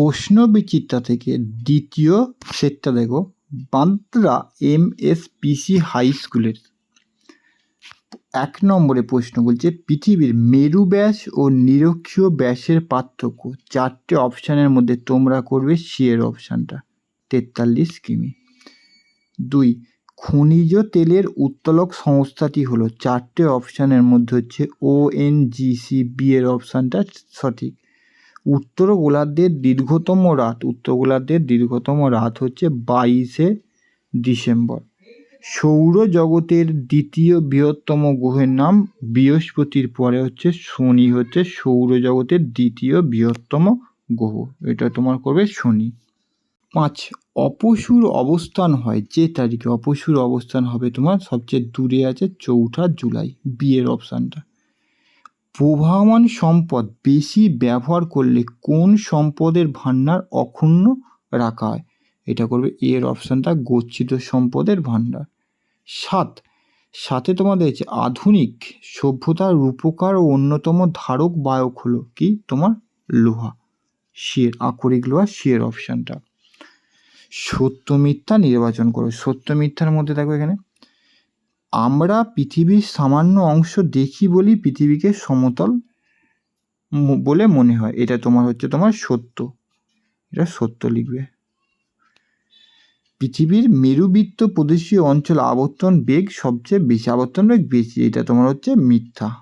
প্রশ্ন বিচিত্রা থেকে দ্বিতীয় সেটটা দেখো, Bandra M S PC high স্কুলের। এক নম্বরে প্রশ্ন বলছে, পৃথিবীর মেরু ব্যাস ও নিরক্ষীয় ব্যাসের পার্থক্য, চারটে অপশানের মধ্যে তোমরা করবে সি এর অপশানটা, তেতাল্লিশ কিমি। দুই, খনিজ তেলের উত্তোলক সংস্থাটি হলো, চারটে অপশানের মধ্যে হচ্ছে ও এন সি বি এর অপশানটা সঠিক। উত্তর গোলার্ধের দীর্ঘতম রাত। উত্তর গোলার্ধের দীর্ঘতম রাত হচ্ছে বাইশে ডিসেম্বর। সৌরজগতের দ্বিতীয় বৃহত্তম গ্রহের নাম বৃহস্পতির, পরে হচ্ছে শনি হচ্ছে সৌরজগতের দ্বিতীয় বৃহত্তম গ্রহ। এটা তোমার করবে শনি। পাঁচ, অপসুর অবস্থান হয়। যে তারিখে অপসুর অবস্থান হবে তোমার সবচেয়ে দূরে আছে চৌঠা জুলাই, বিয়ের অপশানটা। প্রবাহমান সম্পদ বেশি ব্যবহার করলে কোন সম্পদের ভাণ্ডার অক্ষুণ্ণ রাখা হয়? এটা করবে এর অপশানটা গচ্ছিত সম্পদের ভাণ্ডার। সাত, সাথে তোমাদের হচ্ছে আধুনিক সভ্যতার রূপকার ও অন্যতম ধারক বায়ক হলো কি? তোমার লোহা। শিয়ের আকরিক লোহা শিয়ের অপশানটা সত্য মিথ্যা নির্বাচন করো। সত্য মিথ্যার মধ্যে দেখো এখানে। আমরা পৃথিবীর সামান্য অংশ দেখি বলেই পৃথিবীকে সমতল বলে মনে হয়। এটা তোমার হচ্ছে তোমার সত্য। এটা সত্য লিখবে। পৃথিবীর মেরুবৃত্ত প্রদেশীয় অঞ্চল আবর্তন বেগ সবচেয়ে বেশি, আবর্তন বেগ বেশি, এটা তোমার হচ্ছে মিথ্যা।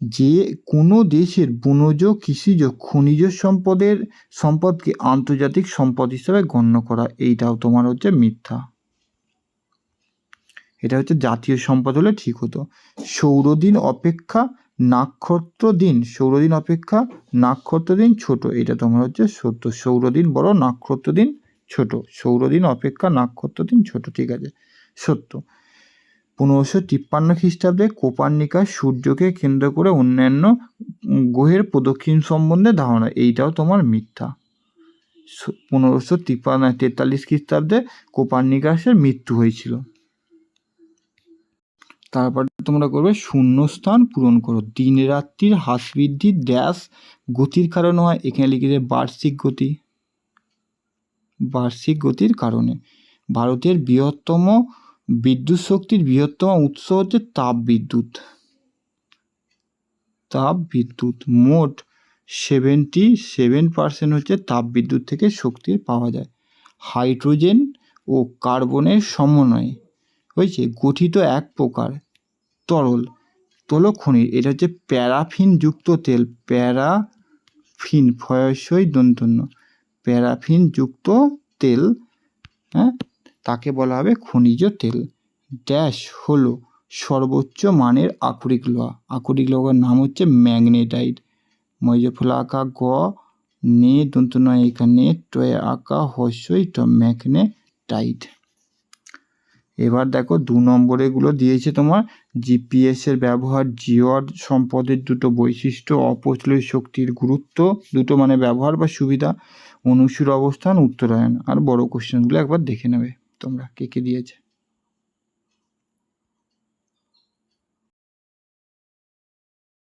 যে কোনো দেশের বনজ, কৃষিজ, খনিজ সম্পদের সম্পদকে আন্তর্জাতিক সম্পদ হিসাবে গণ্য করা, এইটাও তোমার হচ্ছে মিথ্যা। এটা হচ্ছে জাতীয় সম্পদ হলে ঠিক হতো। সৌরদিন অপেক্ষা, নাক্ষত্র দিন। সৌরদিন অপেক্ষা, নাক্ষত্র দিন ছোট। এটা তোমার হচ্ছে সত্য। সৌরদিন বড়, নাক্ষত্র দিন ছোট। সৌরদিন অপেক্ষা, নাক্ষত্র দিন ছোট। ঠিক আছে? সত্য। পনেরোশো তিপ্পান্ন খ্রিস্টাব্দে কোপার্নিকাস সূর্যকে কেন্দ্র করে অন্যান্য গ্রহের প্রদক্ষিণ সম্বন্ধে ধারণা। এইটাও তোমার মিথ্যা। পনেরোশো তিপ্পান্ন তেতাল্লিশ খ্রিস্টাব্দে কোপার্নিকাসের মৃত্যু হয়েছিল। তারপর তোমরা করবে শূন্যস্থান পূরণ করো। দিন রাত্রির হ্রাস বৃদ্ধি ড্যাশ গতির কারণে হয়। এখানে লিখেছে বার্ষিক গতি। বার্ষিক গতির কারণে। ভারতের বৃহত্তম বিদ্যুৎ শক্তির বৃহত্তম উৎস হচ্ছে তাপ বিদ্যুৎ। তাপ বিদ্যুৎ। মোট সেভেন্টি সেভেন পার্সেন্ট হচ্ছে তাপ বিদ্যুৎ থেকে শক্তি পাওয়া যায়। হাইড্রোজেন ও কার্বনের সমন্বয়ে। হয়েছে, গঠিত এক প্রকার তরল খনিজ এটা হচ্ছে প্যারাফিন যুক্ত তেল। প্যারাফিন ফয়সই দন্তন্য প্যারাফিন যুক্ত তেল হ্যাঁ তাকে বলা হবে খনিজ তেল। ড্যাশ হলো সর্বোচ্চ মানের আকরিক লোহা আকরিক লোহার নাম হচ্ছে ম্যাগনেটাইট। ময়জফলা আঁকা গ, নে দন্ত নয় এখানে টয়ে আঁকা হস্যই ট ম্যাগনেটাইট। এবার দেখো দু নম্বরে নম্বরেগুলো দিয়েছে তোমার জিপিএসের ব্যবহার, জিওর সম্পদের দুটো বৈশিষ্ট্য অপচলীয় শক্তির গুরুত্ব, দুটো মানে ব্যবহার বা সুবিধা অনুসুর অবস্থান, উত্তরায়ণ। আর বড় কোশ্চেনগুলো একবার দেখে নেবে তোমরা কে কে দিয়েছে।